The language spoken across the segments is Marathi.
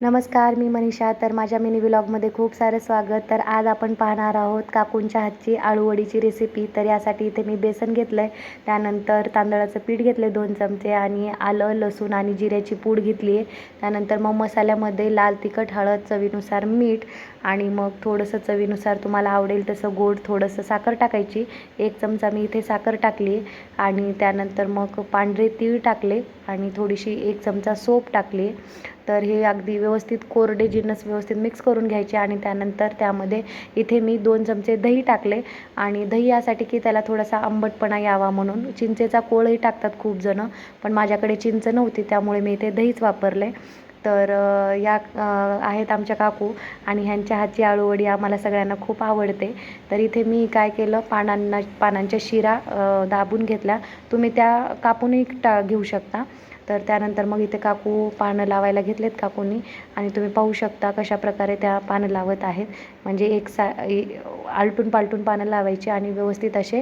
नमस्कार मी मनीषा. तर माझ्या मिनी ब्लॉगमध्ये खूप सारं स्वागत. तर आज आपण पाहणार आहोत काकूंच्या हातची आळूवडीची रेसिपी तर यासाठी इथे मी बेसन घेतलं आहे त्यानंतर तांदळाचं पीठ घेतलं आहे दोन चमचे आणि आलं लसूण आणि जिऱ्याची पूड घेतली आहे. त्यानंतर मग मसाल्यामध्ये लाल तिखट हळद चवीनुसार मीठ आणि मग थोडंसं चवीनुसार तुम्हाला आवडेल तसं गोड थोडंसं साखर टाकायची. एक चमचा मी इथे साखर टाकली आणि त्यानंतर मग पांढरे तीळ टाकले आणि थोडीशी एक चमचा सोप टाकली. तर हे अगदी व्यवस्थित कोरडे जिन्नस व्यवस्थित मिक्स करून घ्यायचे आणि त्यानंतर त्यामध्ये इथे मी दोन चमचे दही टाकले. आणि दही यासाठी की त्याला थोडासा आंबटपणा यावा म्हणून. चिंचेचा कोळही टाकतात खूप जणं पण माझ्याकडे चिंच नव्हती त्यामुळे मी इथे दहीच वापरले. तर या आहेत आमच्या काकू आणि ह्यांच्या हातची आळूवडी आम्हाला सगळ्यांना खूप आवडते. तर इथे मी काय केलं पानांना पानांच्या शिरा दाबून घेतल्या. तुम्ही त्या कापूनही टा घेऊ शकता. तर त्यानंतर मग इथे काकू पानं लावायला घेतलेत काकूंनी. आणि तुम्ही पाहू शकता कशा प्रकारे त्या पानं लावत आहेत. म्हणजे एक सा आलटून पालटून पानं लावायची आणि व्यवस्थित असे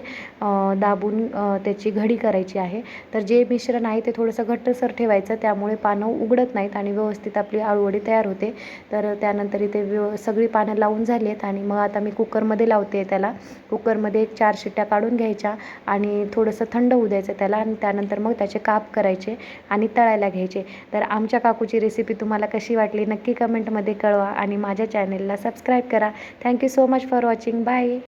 दाबून त्याची घडी करायची आहे. तर जे मिश्रण आहे ते थोडंसं घट्टसर ठेवायचं. त्यामुळे पानं उघडत नाहीत आणि व्यवस्थित आपली आळूवडी तयार होते. तर त्यानंतर इथे व्यव सगळी पानं लावून झाली आहेत आणि मग आता मी कुकरमध्ये लावते त्याला. कुकरमध्ये एक चार शिट्ट्या काढून घ्यायच्या आणि थोडंसं थंड होऊ द्यायचं त्याला. आणि त्यानंतर मग त्याचे काप करायचे. आणि आणि तळायला घ्यायचे. तर आमच्या काकूची रेसिपी तुम्हाला कशी वाटली नक्की कमेंटमध्ये कळवा आणि माझ्या चॅनेलला सबस्क्राईब करा. Thank you so much for watching bye